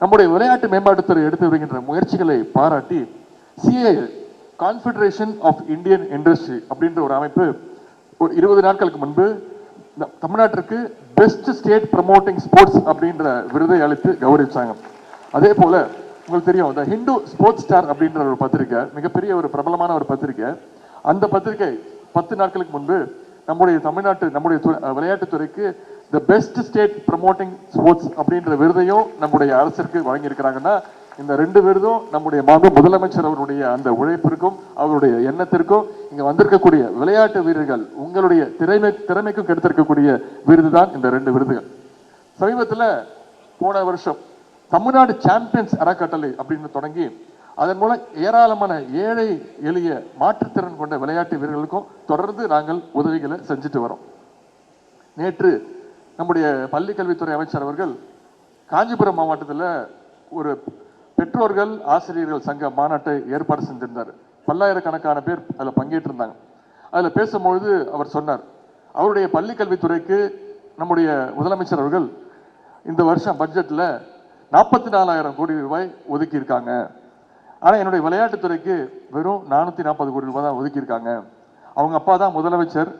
நம்முடைய விளையாட்டு மேம்பாட்டுத்துறை எடுத்து வருகின்ற முயற்சிகளை பாராட்டி CII confederation of Indian industry அப்படின்ற ஒரு அமைப்பு ஒரு இருபது நாட்களுக்கு முன்பு தமிழ்நாட்டிற்கு பெஸ்ட் ஸ்டேட் ப்ரமோட்டிங் ஸ்போர்ட்ஸ் அப்படின்ற விருதை அளித்து கௌரவிச்சாங்க. அதே போல உங்களுக்கு தெரியும் இந்த ஹிந்து ஸ்போர்ட்ஸ் ஸ்டார் அப்படின்ற ஒரு பத்திரிக்கை மிகப்பெரிய ஒரு பிரபலமான ஒரு பத்திரிக்கை. அந்த பத்திரிக்கை பத்து நாட்களுக்கு முன்பு நம்முடைய தமிழ்நாட்டு நம்முடைய விளையாட்டுத்துறைக்கு the best state promoting sports அப்படின்ற விருதையும் நம்முடைய அரசிற்கு வழங்கியிருக்கிறாங்கன்னா இந்த ரெண்டு விருதும் நம்முடைய மாண்பு முதலமைச்சர் அவருடைய அந்த உழைப்பிற்கும் அவருடைய எண்ணத்திற்கும் இங்க வந்திருக்கக்கூடிய விளையாட்டு வீரர்கள் உங்களுடைய திறமை திறமைக்கும் கெடுத்திருக்கக்கூடிய விருது தான் இந்த ரெண்டு விருதுகள். சமீபத்துல போன வருஷம் தமிழ்நாடு சாம்பியன்ஸ் அறக்கட்டளை அப்படின்னு தொடங்கி அதன் மூலம் ஏராளமான ஏழை எளிய மாற்றுத்திறன் கொண்ட விளையாட்டு வீரர்களுக்கும் தொடர்ந்து நாங்கள் உதவிகளை செஞ்சுட்டு வரோம். நேற்று நம்முடைய பள்ளி கல்வித்துறை அமைச்சர் அவர்கள் காஞ்சிபுரம் மாவட்டத்தில் ஒரு பெற்றோர்கள் ஆசிரியர்கள் சங்க மாநாட்டை ஏற்பாடு செஞ்சிருந்தார். பல்லாயிரக்கணக்கான பேர் அதில் பங்கேற்றிருந்தாங்க. அதில் பேசும்பொழுது அவர் சொன்னார் அவருடைய பள்ளி கல்வித்துறைக்கு நம்முடைய முதலமைச்சர் அவர்கள் இந்த வருஷம் பட்ஜெட்டில் நாற்பத்தி நாலாயிரம் கோடி ரூபாய் ஒதுக்கியிருக்காங்க. ஆனால் என்னுடைய விளையாட்டுத்துறைக்கு வெறும் நானூற்றி நாற்பது கோடி ரூபாய் தான் ஒதுக்கியிருக்காங்க. அவங்க அப்பா தான் முதலமைச்சர்.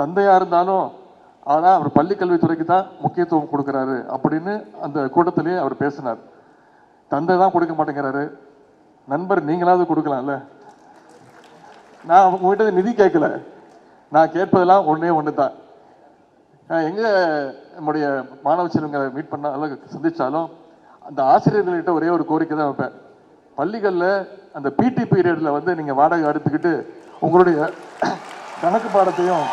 தந்தையாக இருந்தாலும் ஆனால் அவர் பள்ளிக்கல்வித்துறைக்கு தான் முக்கியத்துவம் கொடுக்குறாரு அப்படின்னு அந்த கூட்டத்திலேயே அவர் பேசினார். தந்தை தான் கொடுக்க மாட்டேங்கிறாரு. நண்பர் நீங்களாவது கொடுக்கலாம்ல. நான் உங்ககிட்ட நிதி கேட்கல. நான் கேட்பதெல்லாம் ஒன்றே ஒன்று தான் நான் எங்கே நம்முடைய மாணவ செல்வங்களை மீட் பண்ண அல்லது அந்த ஆசிரியர்கள்கிட்ட ஒரே ஒரு கோரிக்கை தான் வைப்பேன். பள்ளிகளில் அந்த பிடி பீரியடில் வந்து நீங்கள் வாடகை எடுத்துக்கிட்டு உங்களுடைய கணக்கு பாடத்தையும்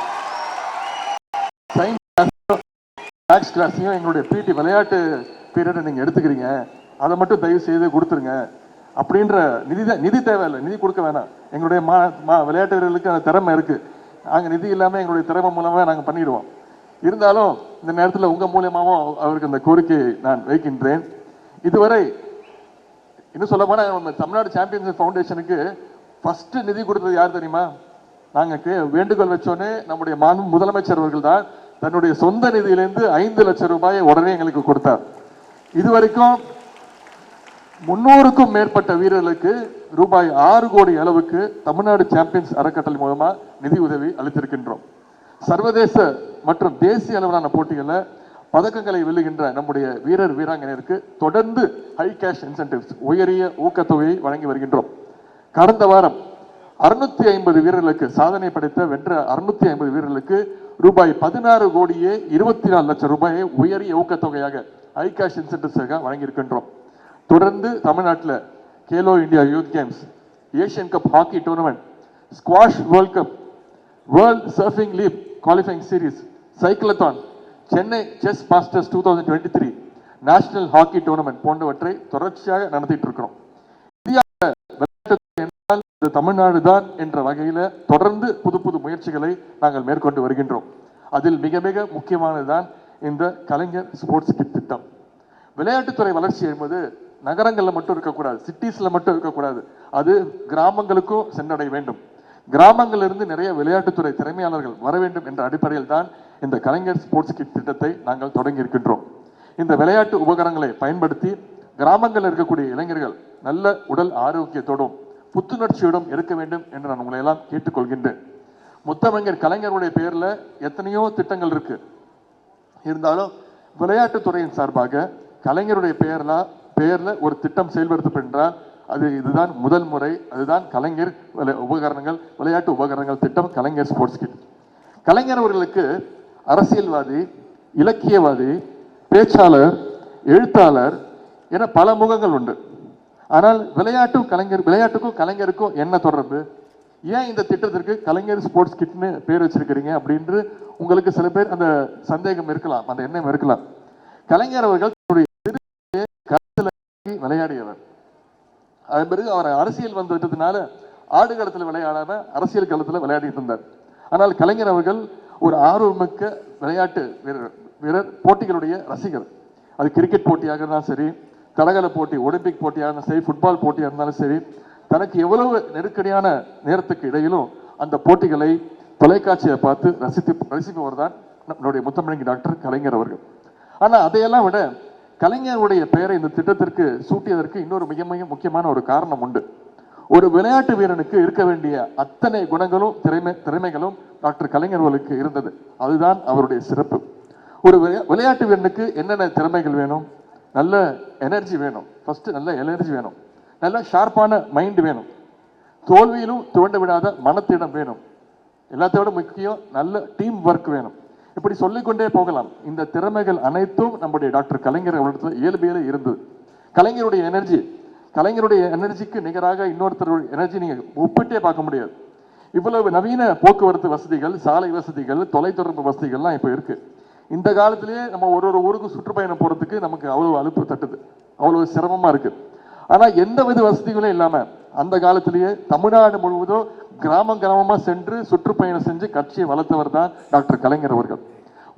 மேக்ஸ் கிளாஸையும் எங்களுடைய பிடி விளையாட்டு பீரியடை நீங்கள் எடுத்துக்கிறீங்க? அதை மட்டும் தயவு செய்து கொடுத்துருங்க. அப்படின்ற நிதி தான் நிதி தேவையில்லை. நிதி கொடுக்க வேணாம். எங்களுடைய மா மா விளையாட்டு வீரர்களுக்கு அந்த திறமை இருக்குது நாங்கள் நிதி இல்லாமல் எங்களுடைய திறமை மூலமாக நாங்கள் பண்ணிடுவோம். இருந்தாலும் இந்த நேரத்தில் உங்கள் மூலியமாகவும் அவருக்கு அந்த கோரிக்கையை நான் வைக்கின்றேன். இதுவரை இன்னும் சொல்ல போனால் நம்ம தமிழ்நாடு சாம்பியன்ஸ் ஃபவுண்டேஷனுக்கு ஃபஸ்ட்டு நிதி கொடுத்தது யார் தெரியுமா? நாங்கள் வேண்டுகோள் வச்சோன்னே நம்முடைய மாண்பு முதலமைச்சர் அவர்கள் தான். தன்னுடைய சொந்த நிதியிலிருந்து ஐந்து லட்சம் ரூபாயை உடனே எங்களுக்கு கொடுத்தார். இதுவரைக்கும் முன்னூறுக்கும் மேற்பட்ட வீரர்களுக்கு ரூபாய் ஆறு கோடி அளவுக்கு தமிழ்நாடு சாம்பியன்ஸ் அறக்கட்டளை மூலமா நிதி உதவி அளித்திருக்கின்றோம். சர்வதேச மற்றும் தேசிய அளவிலான போட்டிகளில் பதக்கங்களை வெல்லுகின்ற நம்முடைய வீரர் வீராங்கனையருக்கு தொடர்ந்து ஹை கேஷ் இன்சென்டிவ்ஸ் உயரிய ஊக்கத்தொகையை வழங்கி வருகின்றோம். கடந்த வாரம் அறுநூத்தி ஐம்பது வீரர்களுக்கு சாதனை படைத்த வென்ற அறுநூத்தி ஐம்பது வீரர்களுக்கு ரூபாய் பதினாறு கோடியே இருபத்தி நாலு லட்சம் ரூபாயை உயரிய ஊக்கத்தொகையாக ஐகாஷ் கேஷ் இன்சென்டிவ்ஸாக வழங்கியிருக்கின்றோம். தொடர்ந்து தமிழ்நாட்டில் Khelo India youth games Asian cup hockey tournament squash world cup world surfing league qualifying series cyclothon Chennai chess masters two thousand twenty three national hockey tournament போன்றவற்றை தொடர்ச்சியாக நடத்திட்டு இருக்கிறோம். இது தமிழ்நாடு தான் என்ற வகையில் தொடர்ந்து புது புது முயற்சிகளை நாங்கள் மேற்கொண்டு வருகின்றோம். அதில் மிக மிக முக்கியமானதுதான் இந்த கலைஞர் ஸ்போர்ட்ஸ் கிட் திட்டம். விளையாட்டுத்துறை வளர்ச்சி என்பது நகரங்களில் மட்டும் இருக்கக்கூடாது சிட்டிஸில் மட்டும் இருக்கக்கூடாது. அது கிராமங்களுக்கும் சென்றடைய வேண்டும். கிராமங்களிலிருந்து நிறைய விளையாட்டுத்துறை திறமையாளர்கள் வர வேண்டும் என்ற அடிப்படையில் தான் இந்த கலைஞர் ஸ்போர்ட்ஸ் கிட் திட்டத்தை நாங்கள் தொடங்கி இருக்கின்றோம் இந்த விளையாட்டு உபகரணங்களை பயன்படுத்தி கிராமங்களில் இருக்கக்கூடிய இளைஞர்கள் நல்ல உடல் ஆரோக்கியத்தோடும் புத்துணர்ச்சியிடம் இருக்க வேண்டும் என்று நான் உங்களை எல்லாம் கேட்டுக்கொள்கின்றேன். முத்தமிழர் கலைஞருடைய பெயரில் எத்தனையோ திட்டங்கள் இருக்கு. இருந்தாலும் விளையாட்டுத்துறையின் சார்பாக கலைஞருடைய பெயரில் பெயரில் ஒரு திட்டம் செயல்படுத்தப்படுகின்றால் அது இதுதான் முதல் முறை அதுதான் கலைஞர் உபகரணங்கள் விளையாட்டு உபகரணங்கள் திட்டம் கலைஞர் ஸ்போர்ட்ஸ் கிட். கலைஞர் அவர்களுக்கு அரசியல்வாதி இலக்கியவாதி பேச்சாளர் எழுத்தாளர் என பல முகங்கள் உண்டு. ஆனால் விளையாட்டும் கலைஞர் விளையாட்டுக்கும் கலைஞருக்கும் என்ன தொடர்பு? ஏன் இந்த திட்டத்திற்கு கலைஞர் ஸ்போர்ட்ஸ் கிட்னு பேர் வச்சிருக்கிறீங்க அப்படின்று உங்களுக்கு சில பேர் அந்த சந்தேகம் இருக்கலாம் அந்த எண்ணம் இருக்கலாம். கலைஞர் அவர்கள் தன்னுடைய விளையாடியவர். அதன் பிறகு அவர் அரசியல் வந்து விட்டதுனால ஆடுகளத்தில் விளையாடாம அரசியல் களத்தில் விளையாடிட்டு இருந்தார். ஆனால் கலைஞர் அவர்கள் ஒரு ஆர்வமிக்க விளையாட்டு வீரர் வீரர் போட்டிகளுடைய ரசிகர். அது கிரிக்கெட் போட்டியாக இருந்தாலும் சரி தடகள போட்டி ஒலிம்பிக் போட்டியாக இருந்தாலும் சரி ஃபுட்பால் போட்டியாக இருந்தாலும் சரி தனக்கு எவ்வளவு நெருக்கடியான நேரத்துக்கு இடையிலும் அந்த போட்டிகளை தொலைக்காட்சியை பார்த்து ரசித்து ரசிப்பவர் தான் நம்மளுடைய முத்தமிழங்கி டாக்டர் கலைஞர் அவர்கள். ஆனால் அதையெல்லாம் விட கலைஞருடைய பெயரை இந்த திட்டத்திற்கு சூட்டியதற்கு இன்னொரு மிக மிக முக்கியமான ஒரு காரணம் உண்டு. ஒரு விளையாட்டு வீரனுக்கு இருக்க வேண்டிய அத்தனை குணங்களும் திறமை திறமைகளும் டாக்டர் கலைஞர்களுக்கு இருந்தது. அதுதான் அவருடைய சிறப்பு. ஒரு விளையா- விளையாட்டு வீரனுக்கு என்னென்ன திறமைகள் வேணும்? நல்ல எனர்ஜி வேணும். ஃபஸ்ட்டு நல்ல எனர்ஜி வேணும். நல்ல ஷார்ப்பான மைண்டு வேணும். தோல்வியிலும் துவண்டு விடாத மனத்திடம் வேணும். எல்லாத்தோட முக்கியம் நல்ல டீம் ஒர்க் வேணும். இப்படி சொல்லிக்கொண்டே போகலாம். இந்த திறமைகள் அனைத்தும் நம்முடைய டாக்டர் கலைஞர் அவர்களிடத்தில் இயல்பியலே இருந்தது கலைஞருடைய எனர்ஜி கலைஞருடைய எனர்ஜிக்கு நிகராக இன்னொருத்தருடைய எனர்ஜி நீங்கள் ஒப்பிட்டே பார்க்க முடியாது. இவ்வளவு நவீன போக்குவரத்து வசதிகள் சாலை வசதிகள் தொலைத்தொடர்பு வசதிகள்லாம் இப்போ இருக்குது இந்த காலத்திலேயே நம்ம ஒரு ஒரு ஊருக்கு சுற்றுப்பயணம் போறதுக்கு நமக்கு அவ்வளவு அலுப்பு தட்டுது. அவ்வளவு சிரமமா இருக்கு. ஆனா எந்த வித வசதிகளும் இல்லாம அந்த காலத்திலேயே தமிழ்நாடு முழுவதும் கிராமம் கிராமமா சென்று சுற்றுப்பயணம் செஞ்சு கட்சியை வளர்த்தவர் தான் டாக்டர் கலைஞர் அவர்கள்.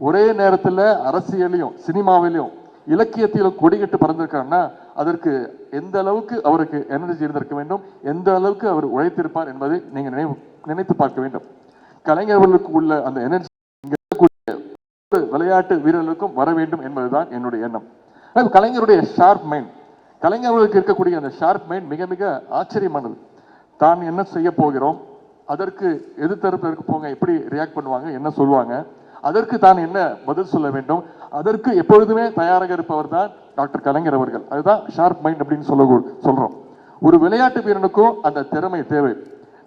ஒரே நேரத்தில் அரசியலையும் சினிமாவிலையும் இலக்கியத்திலும் கொடிகட்டு பறந்திருக்காருன்னா அதற்கு எந்த அளவுக்கு அவருக்கு எனர்ஜி இருந்திருக்க வேண்டும் எந்த அளவுக்கு அவர் உழைத்திருப்பார் என்பதை நீங்கள் நினைவு நினைத்து பார்க்க வேண்டும். கலைஞர்களுக்கு உள்ள அந்த எனர்ஜி விளையாட்டு வீரர்களுக்கும் வர வேண்டும் என்பதுதான் என்னுடைய எண்ணம். கலைஞருடைய ஷார்ப் மைண்ட் கலைஞர்களுக்கு இருக்கக்கூடிய அந்த ஷார்ப் மைண்ட் மிக மிக ஆச்சரியமானது. தான் என்ன செய்ய போகிறோம்? அதற்கு எதிர்த்தரப்பிற்கு போங்க? எப்படி ரியாக்ட் பண்ணுவாங்க? என்ன சொல்லுவாங்க அதற்கு தான் என்ன பதில் சொல்ல வேண்டும்? அதற்கு எப்பொழுதுமே தயாராக இருப்பவர் தான் டாக்டர் கலைஞர் அவர்கள். அதுதான் ஷார்ப் மைண்ட் அப்படின்னு சொல்ல சொல்கிறோம் ஒரு விளையாட்டு வீரனுக்கும் அந்த திறமை தேவை.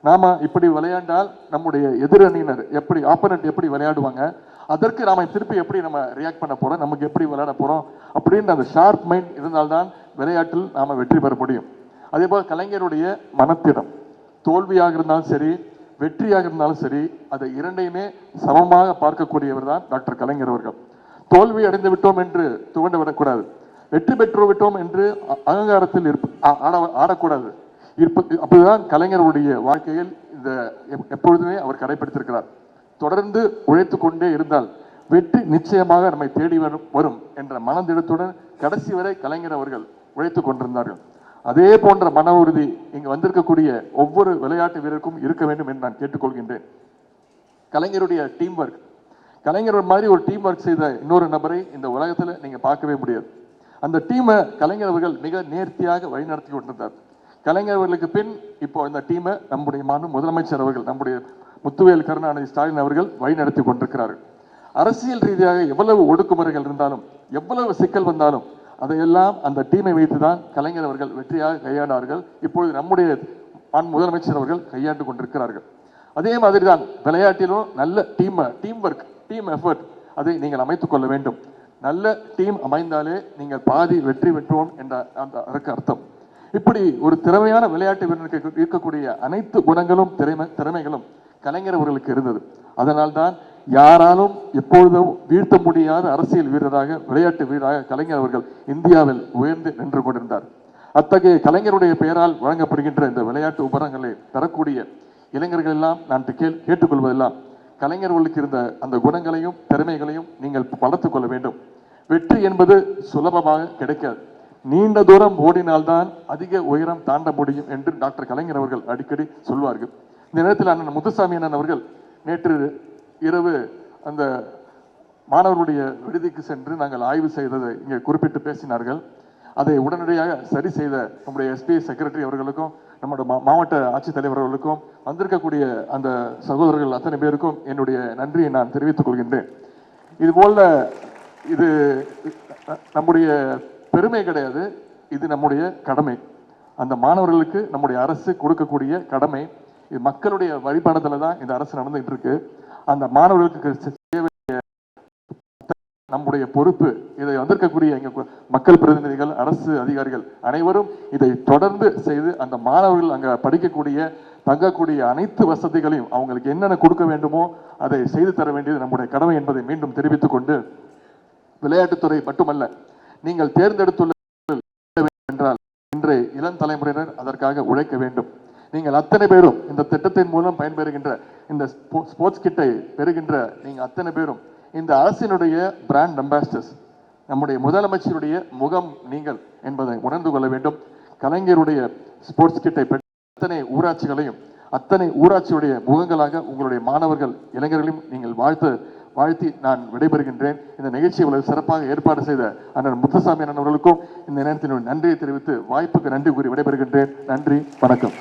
நாம இப்படி விளையாண்டால் நம்முடைய எதிரணியினர் எப்படி ஆப்பனண்ட் எப்படி விளையாடுவாங்க? அதற்கு நாம திருப்பி எப்படி நம்ம ரியாக்ட் பண்ண போறோம்? நமக்கு எப்படி விளையாட போறோம்? அப்படின்ற அந்த ஷார்ப் மைண்ட் இருந்தால்தான் விளையாட்டில் நாம வெற்றி பெற முடியும். அதே போல் கலைஞருடைய மனத்திடம் தோல்வியாக இருந்தாலும் சரி வெற்றியாக இருந்தாலும் சரி அதை இரண்டையுமே சமமாக பார்க்கக்கூடியவர் தான் டாக்டர் கலைஞர் அவர்கள். தோல்வி அடைந்து விட்டோம் என்று துவண்டு விடக்கூடாது வெற்றி பெற்று விட்டோம் என்று அகங்காரத்தில் இருப்ப ஆட- ஆடக்கூடாது. இருப்ப அப்படிதான் கலைஞருடைய வாழ்க்கையில் இந்த எப்- எப்பொழுதுமே அவர் கடைபிடித்திருக்கிறார் தொடர்ந்து உழைத்து கொண்டே இருந்தால் வெற்றி நிச்சயமாக நம்மை தேடி வரும் வரும் என்ற மனதிடத்துடன் கடைசி வரை கலைஞர் அவர்கள் உழைத்துக் கொண்டிருந்தார்கள். அதே போன்ற மன உறுதி இங்கு வந்திருக்கக்கூடிய ஒவ்வொரு விளையாட்டு வீரருக்கும் இருக்க வேண்டும் என்று நான் கேட்டுக்கொள்கின்றேன். கலைஞருடைய டீம் ஒர்க் கலைஞர் மாதிரி ஒரு டீம் ஒர்க் செய்த இன்னொரு நபரை இந்த உலகத்தில் நீங்கள் பார்க்கவே முடியாது. அந்த டீமை கலைஞர் அவர்கள் மிக நேர்த்தியாக வழிநடத்தி கொண்டிருந்தார். கலைஞர் அவர்களுக்கு பின் இப்போ இந்த டீமை நம்முடைய மாநில முதலமைச்சர் அவர்கள் நம்முடைய முத்துவேல் கருணாநிதி ஸ்டாலின் அவர்கள் வழிநடத்தி கொண்டிருக்கிறார்கள். அரசியல் ரீதியாக எவ்வளவு ஒடுக்குமுறைகள் இருந்தாலும் எவ்வளவு சிக்கல் வந்தாலும் அதையெல்லாம் அந்த டீமை வைத்து தான் கலைஞர் அவர்கள் வெற்றியாக கையாண்டார்கள். இப்பொழுது நம்முடைய முதலமைச்சர் அவர்கள் கையாண்டு கொண்டிருக்கிறார்கள். அதே மாதிரி தான் விளையாட்டிலும் நல்ல team team work team effort அதை நீங்கள் அமைத்துக் கொள்ள வேண்டும். நல்ல டீம் அமைந்தாலே நீங்கள் பாதி வெற்றி பெற்றோம் என்ற அந்த அதற்கு அர்த்தம். இப்படி ஒரு திறமையான விளையாட்டு வீரனுக்கு இருக்கக்கூடிய அனைத்து குணங்களும் திறமை திறமைகளும் கலைஞர் அவர்களுக்கு இருந்தது. அதனால்தான் யாராலும் எப்பொழுதும் வீழ்த்த முடியாத அரசியல் வீரராக விளையாட்டு வீரராக கலைஞர் அவர்கள் இந்தியாவில் உயர்ந்து நின்று கொண்டிருந்தார். அத்தகைய கலைஞருடைய பெயரால் வழங்கப்படுகின்ற இந்த விளையாட்டு உபரங்களை தரக்கூடிய இளைஞர்கள் எல்லாம் நான் கேள் கேட்டுக்கொள்வதெல்லாம் கலைஞர்களுக்கு இருந்த அந்த குணங்களையும் திறமைகளையும் நீங்கள் வளர்த்து கொள்ள வேண்டும். வெற்றி என்பது சுலபமாக கிடைக்காது. நீண்ட தூரம் ஓடினால்தான் அதிக உயரம் தாண்ட முடியும் என்று டாக்டர் கலைஞர் அவர்கள் அடிக்கடி சொல்வார்கள். இந்த நேரத்தில் அண்ணன் முத்துசாமி அண்ணன் அவர்கள் நேற்று இரவு அந்த மாணவர்களுடைய விடுதிக்கு சென்று நாங்கள் ஆய்வு செய்ததை இங்கே குறிப்பிட்டு பேசினார்கள். அதை உடனடியாக சரி செய்த நம்முடைய எஸ்பி செக்ரட்டரி அவர்களுக்கும் நம்முடைய மா- மாவட்ட ஆட்சித்தலைவர்களுக்கும் வந்திருக்கக்கூடிய அந்த சகோதரர்கள் அத்தனை பேருக்கும் என்னுடைய நன்றியை நான் தெரிவித்துக் கொள்கின்றேன். இதுபோல் இது நம்முடைய பெருமை கிடையாது இது நம்முடைய கடமை. அந்த மாணவர்களுக்கு நம்முடைய அரசு கொடுக்கக்கூடிய கடமை மக்களுடைய வழிபாடுதல தான் இந்த அரசு நடந்துகிட்டு இருக்கு அந்த மாணவர்களுக்கு நம்முடைய பொறுப்பு இதை வந்திருக்கக்கூடிய எங்க மக்கள் பிரதிநிதிகள் அரசு அதிகாரிகள் அனைவரும் இதை தொடர்ந்து செய்து அந்த மாணவர்கள் அங்க படிக்கக்கூடிய தங்கக்கூடிய அனைத்து வசதிகளையும் அவங்களுக்கு என்னென்ன கொடுக்க வேண்டுமோ அதை செய்து தர வேண்டியது நம்முடைய கடமை என்பதை மீண்டும் தெரிவித்துக் கொண்டு விளையாட்டுத்துறை மட்டுமல்ல நீங்கள் தேர்ந்தெடுத்துள்ள என்றால் இன்றைய இளம் தலைமுறையினர் அதற்காக உழைக்க வேண்டும். நீங்கள் அத்தனை பேரும் இந்த திட்டத்தின் மூலம் பயன்பெறுகின்ற இந்த ஸ்போர்ட்ஸ் கிட்டை பெறுகின்ற நீங்கள் அத்தனை பேரும் இந்த அரசினுடைய பிராண்ட் அம்பாசிடர்ஸ் நம்முடைய முதலமைச்சருடைய முகம் நீங்கள் என்பதை உணர்ந்து கொள்ள வேண்டும். கலைஞருடைய ஸ்போர்ட்ஸ் கிட்டை பெற்ற அத்தனை ஊராட்சிகளையும் அத்தனை ஊராட்சியுடைய முகங்களாக உங்களுடைய மாணவர்கள் இளைஞர்களையும் நீங்கள் வாழ்த்து வாழ்த்தி நான் விடைபெறுகின்றேன். இந்த நிகழ்ச்சியை இவ்வளவு சிறப்பாக ஏற்பாடு செய்த அண்ணன் முத்துசாமி அண்ணன் அவர்களுக்கும் இந்த நேரத்தில் நன்றியை தெரிவித்து வாய்ப்புக்கு நன்றி கூறி விடைபெறுகின்றேன். நன்றி வணக்கம்.